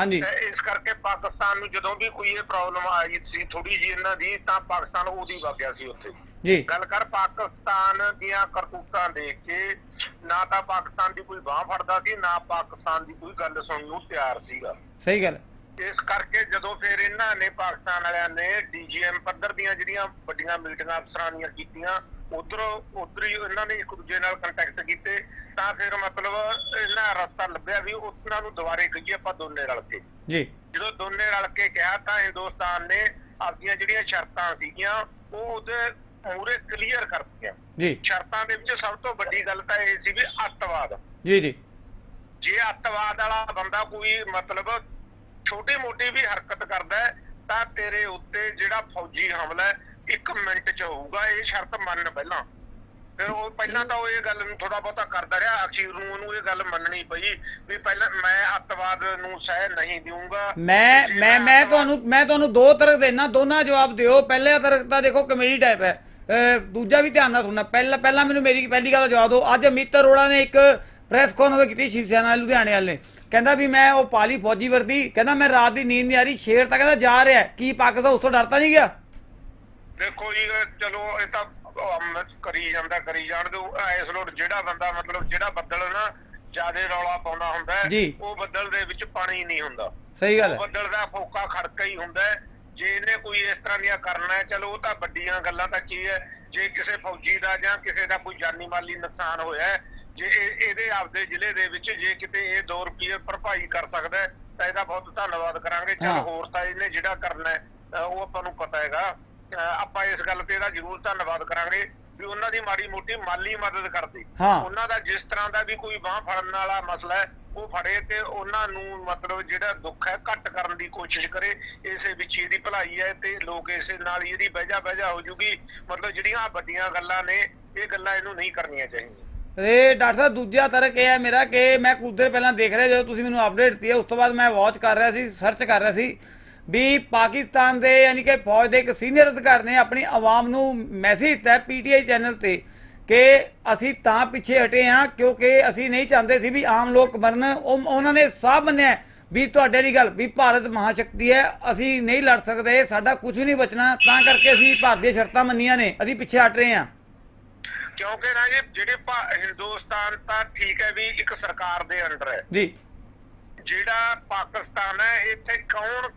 ਹਾਂਜੀ। ਇਸ ਕਰਕੇ ਪਾਕਿਸਤਾਨ ਨੂੰ ਜਦੋਂ ਵੀ ਕੋਈ ਇਹ ਪ੍ਰੋਬਲਮ ਆਈ ਸੀ ਥੋੜੀ ਜੀ ਇਹਨਾਂ ਦੀ ਤਾਂ ਪਾਕਿਸਤਾਨ ਉਹਦੀ ਵਗ ਗਿਆ ਸੀ ਉੱਥੇ। ਜੀ। ਗੱਲ ਕਰ ਪਾਕਿਸਤਾਨ ਦੀਆਂ ਕਰਤੂਤਾਂ ਦੇਖ ਕੇ ਨਾ ਤਾਂ ਪਾਕਿਸਤਾਨ ਦੀ ਕੋਈ ਬਾਹ ਫੜਦਾ ਸੀ ਨਾ ਪਾਕਿਸਤਾਨ ਦੀ ਕੋਈ ਗੱਲ ਸੁਣਨ ਨੂੰ ਤਿਆਰ ਸੀਗਾ। ਸਹੀ ਗੱਲ ਇਸ ਕਰਕੇ ਜਦੋਂ ਫਿਰ ਇਹਨਾਂ ਨੇ ਪਾਕਿਸਤਾਨ ਵਾਲਿਆਂ ਨੇ ਡੀਜੀਐਮ ਪੱਧਰ ਦੀਆਂ ਜਿਹੜੀਆਂ ਵੱਡੀਆਂ ਮੀਟਿੰਗਾਂ ਅਫਸਰਾਂ ਦੀਆਂ ਕੀਤੀਆਂ ਉਧਰ ਉਧਰ ਹੀ ਇਹਨਾਂ ਨੇ ਇੱਕ ਦੂਜੇ ਨਾਲ ਕੰਟੈਕਟ ਕੀਤੇ ਤਾਂ ਫਿਰ ਮਤਲਬ ਇਹਨਾਂ ਰਸਤਾ ਲੱਭਿਆ ਵੀ ਉਹਨਾਂ ਨੂੰ ਦੁਬਾਰੇ ਕਹੀਏ ਆਪਾਂ ਦੋਨੇ ਰਲ ਕੇ। ਜੀ। ਜਦੋਂ ਦੋਨੇ ਰਲ ਕੇ ਕਿਹਾ ਤਾਂ ਹਿੰਦੁਸਤਾਨ ਨੇ ਆਪਣੀਆਂ ਜਿਹੜੀਆਂ ਸ਼ਰਤਾਂ ਸੀਗੀਆਂ ਉਹ ਉਹਦੇ ਮੂਰੇ ਕਲੀਅਰ ਕਰਤੀਆਂ ਜੀ। ਸ਼ਰਤਾਂ ਦੇ ਵਿੱਚ ਸਭ ਤੋਂ ਵੱਡੀ ਗੱਲ ਤਾਂ ਇਹ ਸੀ ਵੀ ਅੱਤਵਾਦ। ਜੀ ਜੀ। ਜੇ ਅੱਤਵਾਦ ਵਾਲਾ ਬੰਦਾ ਕੋਈ ਮਤਲਬ ਛੋਟੀ ਮੋਟੀ ਵੀ ਹਰਕਤ ਕਰਦਾ ਤਾਂ ਤੇਰੇ ਉੱਤੇ ਜਿਹੜਾ ਫੌਜੀ ਹਮਲਾ ਹੈ, ਇੱਕ ਮਿੰਟ ਚ ਹੋਊਗਾ ਇਹ ਸ਼ਰਤ ਮੰਨ ਪਹਿਲਾਂ। ਫਿਰ ਉਹ ਪਹਿਲਾਂ ਤਾਂ ਉਹ ਇਹ ਗੱਲ ਨੂੰ ਥੋੜਾ ਬਹੁਤਾ ਕਰਦਾ ਰਿਹਾ ਅਖੀਰ ਨੂੰ ਉਹਨੂੰ ਇਹ ਗੱਲ ਮੰਨਣੀ ਪਈ ਵੀ ਪਹਿਲਾਂ ਮੈਂ ਅੱਤਵਾਦ ਨੂੰ ਸਹਿ ਨਹੀਂ ਦੇਵਾਂਗਾ ਮੈਂ ਮੈਂ ਮੈਂ ਤੁਹਾਨੂੰ ਮੈਂ ਤੁਹਾਨੂੰ ਦੋ ਤਰਕ ਦੇਣਾ ਦੋਨਾਂ ਜਵਾਬ ਦਿਓ। ਪਹਿਲੇ ਤਰਕ ਤਾਂ ਦੇਖੋ ਕਮੇਡੀ ਟਾਈਪ ਹੈ। ਦੂਜਾ ਵੀ ਧਿਆਨ ਨਾਲ ਸੁਣਨਾ। ਪਹਿਲਾਂ ਪਹਿਲਾਂ ਮੈਨੂੰ ਮੇਰੀ ਪਹਿਲੀ ਗੱਲ ਦਾ ਜਵਾਬ ਦਿਓ। ਅੱਜ ਅਮਿਤ ਅਰੋੜਾ ਨੇ ਇੱਕ ਪ੍ਰੈਸ ਕਾਨਫਰੰਸ ਕੀਤੀ ਸ਼ਿਵ ਸੈਨਾ ਲੁਧਿਆਣੇ ਵਾਲੇ। ਕਹਿੰਦਾ ਵੀ ਮੈਂ ਉਹ ਪਾਲੀ ਫੌਜੀ ਵਰਦੀ ਕਹਿੰਦਾ ਮੈਂ ਰਾਤ ਦੀ ਨੀਂਦ ਨਹੀਂ ਆ ਰਹੀ ਸ਼ੇਰ ਤਾਂ ਕਹਿੰਦਾ ਜਾ ਰਿਹਾ। ਕੀ ਪਾਕਿਸਤਾਨ ਉਸ ਤੋਂ ਡਰਤਾ ਨਹੀਂ ਗਿਆ? ਦੇਖੋ ਜੀ ਚਲੋ ਇਹ ਤਾਂ ਕਰੀ ਜਾਂਦਾ ਕਰੀ ਜਾਣ ਦਿਓ ਇਸ ਲੋਟ ਜਿਹੜਾ ਬੰਦਾ ਮਤਲਬ ਜਿਹੜਾ ਬੱਦਲ ਨਾ ਜਿਆਦੇ ਰੌਲਾ ਪਾਉਂਦਾ ਹੁੰਦਾ। ਉਹ ਬੱਦਲ ਦੇ ਵਿੱਚ ਪਾਣੀ ਨਹੀਂ ਹੁੰਦਾ ਸਹੀ ਗੱਲ ਹੈ ਬੱਦਲ ਦਾ ਫੋਕਾ ਖੜਕਾ ਹੀ ਹੁੰਦਾ। ਜੇ ਇਹਨੇ ਕੋਈ ਇਸ ਤਰ੍ਹਾਂ ਦੀਆਂ ਕਰਨਾ ਹੈ ਚਲੋ ਉਹ ਤਾਂ ਵੱਡੀਆਂ ਗੱਲਾਂ ਤਾਂ ਕੀ ਹੈ ਜੇ ਕਿਸੇ ਫੌਜੀ ਦਾ ਜਾਂ ਕਿਸੇ ਦਾ ਕੋਈ ਜਾਨੀ ਮਾਲੀ ਨੁਕਸਾਨ ਹੋਇਆ ਜੇ ਇਹ- ਇਹਦੇ ਆਪਦੇ ਜ਼ਿਲ੍ਹੇ ਦੇ ਵਿੱਚ ਜੇ ਕਿਤੇ ਇਹ 2 ਰੁਪਏ ਭਰਪਾਈ ਕਰ ਸਕਦਾ ਤਾਂ ਇਹਦਾ ਬਹੁਤ ਧੰਨਵਾਦ ਕਰਾਂਗੇ ਚਲ। ਹੋਰ ਤਾਂ ਇਹਨੇ ਜਿਹੜਾ ਕਰਨਾ ਉਹ ਆਪਾਂ ਨੂੰ ਪਤਾ ਹੈਗਾ ਆਪਾਂ ਇਸ ਗੱਲ ਤੇ ਇਹਦਾ ਜ਼ਰੂਰ ਧੰਨਵਾਦ ਕਰਾਂਗੇ ਵੀ ਉਹਨਾਂ ਦੀ ਮਾੜੀ ਮੋਟੀ ਮਾਲੀ ਮਦਦ ਕਰਦੇ। ਉਹਨਾਂ ਦਾ ਜਿਸ ਤਰ੍ਹਾਂ ਦਾ ਵੀ ਕੋਈ ਬਾਹ ਫੜਨ ਵਾਲਾ ਮਸਲਾ ਹੈ ਉਹ ਫੜੇ ਤੇ ਉਹਨਾਂ ਨੂੰ ਮਤਲਬ ਜਿਹੜਾ ਦੁੱਖ ਹੈ ਘੱਟ ਕਰਨ ਦੀ ਕੋਸ਼ਿਸ਼ ਕਰੇ। ਇਸੇ ਵਿੱਚ ਇਹਦੀ ਭਲਾਈ ਹੈ ਤੇ ਲੋਕ ਇਸੇ ਨਾਲ ਇਹਦੀ ਬਹਿਜਾ ਬਹਿਜਾ ਹੋ ਜੂਗੀ। ਮਤਲਬ ਜਿਹੜੀਆਂ ਵੱਡੀਆਂ ਗੱਲਾਂ ਨੇ ਇਹ ਗੱਲਾਂ ਇਹਨੂੰ ਨਹੀਂ ਕਰਨੀਆਂ ਚਾਹੀਦੀਆਂ। ਇਹ ਡਾਕਟਰ ਸਾਹਿਬ ਦੂਜਾ ਤਰਕ ਇਹ ਹੈ ਮੇਰਾ ਕਿ ਮੈਂ ਕੁਝ ਦੇਰ ਪਹਿਲਾਂ ਦੇਖ ਰਿਹਾ ਜਦੋਂ ਤੁਸੀਂ ਮੈਨੂੰ ਅਪਡੇਟ ਦਿੱਤੀ ਹੈ ਉਸ ਤੋਂ ਬਾਅਦ ਮੈਂ ਵਾਚ ਕਰ ਰਿਹਾ ਸੀ ਸਰਚ ਕਰ ਰਿਹਾ ਸੀ। ਵੀ ਪਾਕਿਸਤਾਨ ਦੇ ਯਾਨੀ ਕਿ ਫੌਜ ਦੇ ਇੱਕ ਸੀਨੀਅਰ ਅਧਿਕਾਰੀ ਨੇ ਆਪਣੀ ਆਵਾਮ ਨੂੰ ਮੈਸੇਜ ਦਿੱਤਾ ਪੀਟੀਆਈ ਚੈਨਲ ਤੇ ਕਿ ਅਸੀਂ ਤਾਂ ਪਿੱਛੇ ਹਟੇ ਹਾਂ ਕਿਉਂਕਿ ਅਸੀਂ ਨਹੀਂ ਚਾਹੁੰਦੇ ਸੀ ਵੀ ਆਮ ਲੋਕ ਮਰਨ। ਉਹ- ਉਹਨਾਂ ਨੇ ਸਾਫ਼ ਮੰਨਿਆ ਵੀ ਤੁਹਾਡੇ ਦੀ ਗੱਲ ਵੀ ਭਾਰਤ ਮਹਾਸ਼ਕਤੀ ਹੈ ਅਸੀਂ ਨਹੀਂ ਲੜ ਸਕਦੇ ਸਾਡਾ ਕੁਝ ਨਹੀਂ ਬਚਣਾ ਤਾਂ ਕਰਕੇ ਅਸੀਂ ਭਾਰਤ ਦੀਆਂ ਸ਼ਰਤਾਂ ਮੰਨੀਆਂ ਨੇ ਅਸੀਂ ਪਿੱਛੇ ਹਟ ਰਹੇ ਹਾਂ। ਕਿਉਂਕਿ ਨਾ ਜੀ ਜਿਹੜੇ ਹਿੰਦੁਸਤਾਨ ਤਾਂ ਠੀਕ ਹੈ ਵੀ ਇੱਕ ਸਰਕਾਰ ਦੇ ਅੰਡਰ ਹੈ। ਜੀ। ਜਿਹੜਾ ਪਾਕਿਸਤਾਨ ਹੈ ਇੱਥੇ ਕੌਣ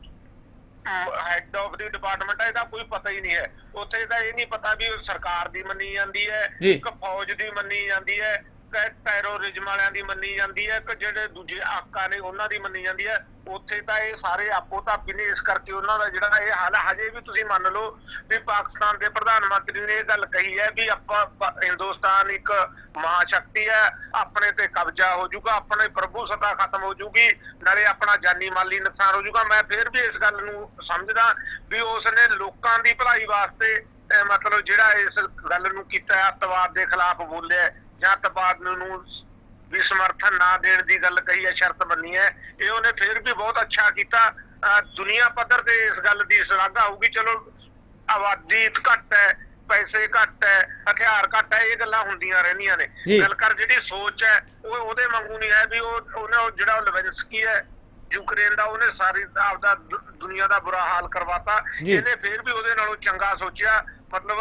ਹੈੱਡ ਆਫ ਦੀ ਡਿਪਾਰਟਮੈਂਟ ਹੈ ਇਹਦਾ ਕੋਈ ਪਤਾ ਹੀ ਨਹੀਂ ਹੈ ਉੱਥੇ ਤਾਂ ਇਹ ਨਹੀਂ ਪਤਾ ਵੀ ਸਰਕਾਰ ਦੀ ਮੰਨੀ ਜਾਂਦੀ ਹੈ ਜੀ। ਕਿ ਫੌਜ ਦੀ ਮੰਨੀ ਜਾਂਦੀ ਹੈ ਟੈਰੋਰਿਜ਼ਮ ਵਾਲਿਆਂ ਦੀ ਮੰਨੀ ਜਾਂਦੀ ਹੈ ਕਿ ਜਿਹੜੇ ਦੂਜੇ ਆਕਾ ਨੇ ਉਹਨਾਂ ਦੀ ਮੰਨੀ ਜਾਂਦੀ ਹੈ। ਉੱਥੇ ਤਾਂ ਇਹ ਸਾਰੇ ਆਪੋ ਧਾਪੀ ਨੇ ਇਸ ਕਰਕੇ ਉਹਨਾਂ ਦਾ ਜਿਹੜਾ ਇਹ ਹਾਲ ਹਜੇ ਵੀ ਤੁਸੀਂ ਮੰਨ ਲਓ ਵੀ ਪਾਕਿਸਤਾਨ ਦੇ ਪ੍ਰਧਾਨ ਮੰਤਰੀ ਨੇ ਇਹ ਗੱਲ ਕਹੀ ਹੈ ਵੀ ਆਪਾਂ ਹਿੰਦੁਸਤਾਨ ਇੱਕ ਮਹਾਸ਼ਕਤੀ ਹੈ ਆਪਣੇ ਤੇ ਕਬਜ਼ਾ ਹੋ ਜਾਊਗਾ ਆਪਣੇ ਪ੍ਰਭੂ ਸਤਾ ਖਤਮ ਹੋ ਜਾਊਗੀ ਨਾਲੇ ਆਪਣਾ ਜਾਨੀ ਮਾਲੀ ਨੁਕਸਾਨ ਹੋ ਜਾਊਗਾ। ਮੈਂ ਫਿਰ ਵੀ ਇਸ ਗੱਲ ਨੂੰ ਸਮਝਦਾ ਵੀ ਉਸ ਨੇ ਲੋਕਾਂ ਦੀ ਭਲਾਈ ਵਾਸਤੇ ਮਤਲਬ ਜਿਹੜਾ ਇਸ ਗੱਲ ਨੂੰ ਕੀਤਾ ਹੈ, ਅੱਤਵਾਦ ਦੇ ਖਿਲਾਫ ਬੋਲਿਆ ਜਾਂ ਅੱਤਵਾਦ ਨੂੰ ਵੀ ਸਮਰਥਨ ਨਾ ਦੇਣ ਦੀ ਗੱਲ ਕਹੀ ਹੈ ਸ਼ਰਤ ਮੰਨੀ ਹੈ। ਇਹ ਉਹਨੇ ਫਿਰ ਵੀ ਬਹੁਤ ਅੱਛਾ ਕੀਤਾ। ਦੁਨੀਆ ਪੱਧਰ ਤੇ ਇਸ ਗੱਲ ਦੀ ਸ਼ਲਾਘਾ ਹੋਊਗੀ। ਚਲੋ ਆਬਾਦੀ ਘੱਟ ਹੈ ਪੈਸੇ ਘੱਟ ਹੈ ਹਥਿਆਰ ਘੱਟ ਹੈ ਇਹ ਗੱਲਾਂ ਹੁੰਦੀਆਂ ਰਹਿੰਦੀਆਂ ਨੇ। ਗੱਲ ਕਰ ਜਿਹੜੀ ਸੋਚ ਹੈ ਉਹ ਉਹਦੇ ਵਾਂਗੂ ਨਹੀਂ ਹੈ ਵੀ ਉਹ ਉਹਨੇ ਉਹ ਜਿਹੜਾ ਲਵੈਂਸਕੀ ਹੈ ਯੂਕਰੇਨ ਦਾ ਉਹਨੇ ਸਾਰੀ ਆਪਦਾ ਦੁਨੀਆ ਦਾ ਬੁਰਾ ਹਾਲ ਕਰਵਾਤਾ। ਇਹਨੇ ਫਿਰ ਵੀ ਉਹਦੇ ਨਾਲੋਂ ਚੰਗਾ ਸੋਚਿਆ। ਮਤਲਬ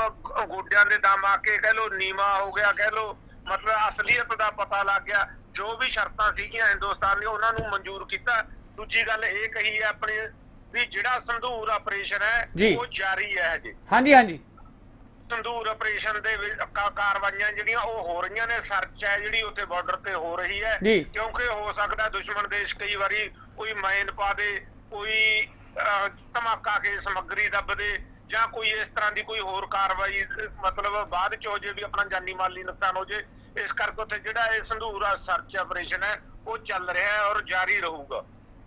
ਗੋਡਿਆਂ ਦੇ ਦਮ ਆ ਕੇ ਕਹਿ ਲੋ ਨੀਵਾ ਹੋ ਗਿਆ ਕਹਿ ਲੋ ਮਤਲਬ ਅਸਲੀਅਤ ਦਾ ਪਤਾ ਲੱਗ ਗਿਆ ਜੋ ਵੀ ਸ਼ਰਤਾਂ ਸੀਗੀਆਂ ਹਿੰਦੁਸਤਾਨ ਨੇ ਉਹਨਾਂ ਨੂੰ ਮਨਜ਼ੂਰ ਕੀਤਾ। ਦੂਜੀ ਗੱਲ ਇਹ ਕਹੀ ਹੈ ਆਪਣੀ ਵੀ ਜਿਹੜਾ ਸੰਧੂਰ ਆਪਰੇਸ਼ਨ ਹੈ। ਉਹ ਜਾਰੀ ਹੈ ਹਜੇ। ਹਾਂਜੀ ਹਾਂਜੀ। ਸੰਦੂਰ ਆਪਰੇਸ਼ਨ ਦੇ ਕਾਰਵਾਈਆਂ ਜਿਹੜੀਆਂ ਉਹ ਹੋ ਰਹੀਆਂ ਨੇ। ਸਰਚ ਹੈ ਜਿਹੜੀ ਉੱਥੇ ਬਾਰਡਰ ਤੇ ਹੋ ਰਹੀ ਹੈ। ਕਿਉਂਕਿ ਹੋ ਸਕਦਾ ਦੁਸ਼ਮਣ ਦੇਸ਼ ਕਈ ਵਾਰੀ ਕੋਈ ਮਾਈਨ ਪਾ ਦੇ ਕੋਈ ਧਮਾਕਾ ਕੇ ਸਮੱਗਰੀ ਦੱਬ ਦੇ। ਜਾਂ ਕੋਈ ਇਸ ਤਰ੍ਹਾਂ ਦੀ ਕੋਈ ਹੋਰ ਕਾਰਵਾਈ ਮਤਲਬ ਬਾਅਦ ਚ ਹੋ ਜੇ ਵੀ ਆਪਣਾ ਜਾਨੀ ਮਾਲੀ ਨੁਕਸਾਨ ਹੋ ਜੇ ਇਸ ਕਰਕੇ ਉੱਥੇ ਜਿਹੜਾ ਇਹ ਸੰਦੂਰ ਆ ਸਰਚ ਆਪਰੇਸ਼ਨ ਹੈ ਉਹ ਚੱਲ ਰਿਹਾ ਹੈ ਔਰ ਜਾਰੀ ਰਹੂਗਾ।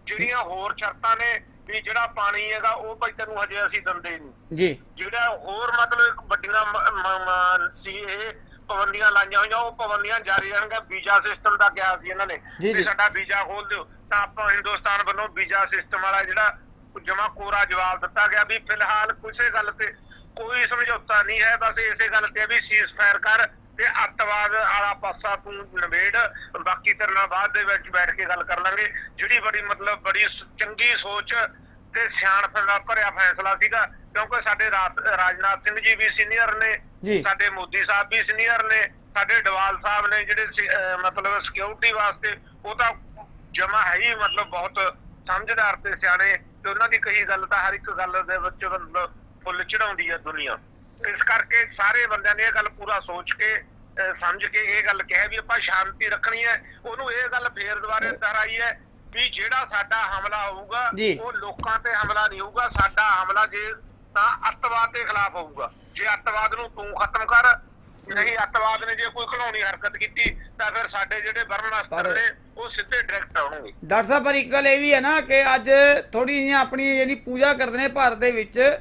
ਜਿਹੜੀਆਂ ਹੋਰ ਸ਼ਰਤਾਂ ਨੇ ਵੀ ਜਿਹੜਾ ਪਾਣੀ ਹੈਗਾ ਉਹ ਭਾਈ ਤੈਨੂੰ ਹਜੇ ਅਸੀਂ ਦਿੰਦੇ ਨਹੀਂ ਜੀ। ਜਿਹੜਾ ਹੋਰ ਮਤਲਬ ਵੱਡੀਆਂ ਸੀ ਇਹ ਪਾਬੰਦੀਆਂ ਲਾਈਆਂ ਹੋਈਆਂ ਉਹ ਪਾਬੰਦੀਆਂ ਜਾਰੀ ਰਹਿਣਗੀਆਂ। ਵੀਜ਼ਾ ਸਿਸਟਮ ਦਾ ਕਿਹਾ ਸੀ ਇਹਨਾਂ ਨੇ ਵੀ। ਸਾਡਾ ਵੀਜ਼ਾ ਖੋਲ ਦਿਓ। ਤਾਂ ਆਪਾਂ ਹਿੰਦੁਸਤਾਨ ਵੱਲੋਂ ਵੀਜ਼ਾ ਸਿਸਟਮ ਵਾਲਾ ਜਿਹੜਾ ਜਮਾ ਕੋਰਾ ਜਵਾਬ ਦਿੱਤਾ ਗਿਆ ਵੀ ਫਿਲਹਾਲ ਕਿਸੇ ਗੱਲ ਤੇ ਕੋਈ ਸਮਝੌਤਾ ਨਹੀਂ ਹੈ। ਬਸ ਇਸੇ ਗੱਲ ਤੇ ਵੀ ਸੀਜ਼ਫਾਇਰ ਕਰ ਤੇ ਅੱਤਵਾਦ ਵਾਲਾ ਪਾਸਾ ਤੂੰ ਨਵੇੜ ਬਾਕੀ ਤੇਰੇ ਨਾਲ ਬਾਅਦ ਦੇ ਵਿੱਚ ਬੈਠ ਕੇ ਗੱਲ ਕਰ ਲਾਂਗੇ। ਜਿਹੜੀ ਬੜੀ ਮਤਲਬ ਬੜੀ ਚੰਗੀ ਸੋਚ ਤੇ ਸਿਆਣਪ ਨਾਲ ਭਰਿਆ ਫੈਸਲਾ ਸੀਗਾ ਕਿਉਂਕਿ ਸਾਡੇ ਰਾਜ- ਰਾਜਨਾਥ ਸਿੰਘ ਜੀ ਵੀ ਸੀਨੀਅਰ। ਨੇ ਸਾਡੇ ਮੋਦੀ ਸਾਹਿਬ ਵੀ ਸੀਨੀਅਰ ਨੇ ਸਾਡੇ ਡਵਾਲ ਸਾਹਿਬ ਨੇ ਜਿਹੜੇ ਮਤਲਬ ਸਿਕਿਉਰਿਟੀ ਵਾਸਤੇ ਉਹ ਤਾਂ ਜਮਾ ਹੈ ਹੀ ਮਤਲਬ ਬਹੁਤ ਸਮਝਦਾਰ ਤੇ ਸਿਆਣੇ ਤੇ ਉਹਨਾਂ ਦੀ ਕਹੀ ਗੱਲ ਤਾਂ ਹਰ ਇੱਕ ਗੱਲ ਦੇ ਵਿੱਚ ਫੁੱਲ ਚੜਾਉਂਦੀ ਹੈ ਦੁਨੀਆ। ਇਸ ਕਰਕੇ ਸਾਰੇ ਬੰਦਿਆਂ ਨੇ ਇਹ ਗੱਲ ਪੂਰਾ ਸੋਚ ਕੇ ਸਮਝ ਕੇ ਇਹ ਗੱਲ ਕਿਹਾ ਵੀ ਆਪਾਂ ਸ਼ਾਂਤੀ ਰੱਖਣੀ ਹੈ। ਉਹਨੂੰ ਇਹ ਗੱਲ ਫੇਰ ਦੁਬਾਰੇ ਦੁਹਰਾਈ ਹੈ ਵੀ ਜਿਹੜਾ ਸਾਡਾ ਹਮਲਾ ਹੋਊਗਾ। ਉਹ ਲੋਕਾਂ ਤੇ ਹਮਲਾ ਨਹੀਂ ਹੋਊਗਾ। ਸਾਡਾ ਹਮਲਾ ਜੇ ਤਾਂ ਅੱਤਵਾਦ ਦੇ ਖਿਲਾਫ ਹੋਊਗਾ। ਜੇ ਅੱਤਵਾਦ ਨੂੰ ਤੂੰ ਖਤਮ ਕਰ ਨਹੀਂ ਅੱਤਵਾਦ ਨੇ ਜੇ ਕੋਈ ਘਿਨਾਉਣੀ ਹਰਕਤ ਕੀਤੀ ਤਾਂ ਫਿਰ ਸਾਡੇ ਜਿਹੜੇ ਅਸਤਰ ਪਰ- ਨੇ ਉਹ ਸਿੱਧੇ ਡਾਇਰੈਕਟ ਆਉਣਗੇ। ਡਾਕਟਰ ਸਾਹਿਬ ਪਰ ਇੱਕ ਗੱਲ ਇਹ ਵੀ ਹੈ ਨਾ ਕਿ ਅੱਜ ਥੋੜੀ ਜਿਹੀ ਆਪਣੀ ਯਾਨੀ ਪੂਜਾ ਕਰਦੇ ਨੇ ਭਾਰਤ ਦੇ ਵਿੱਚ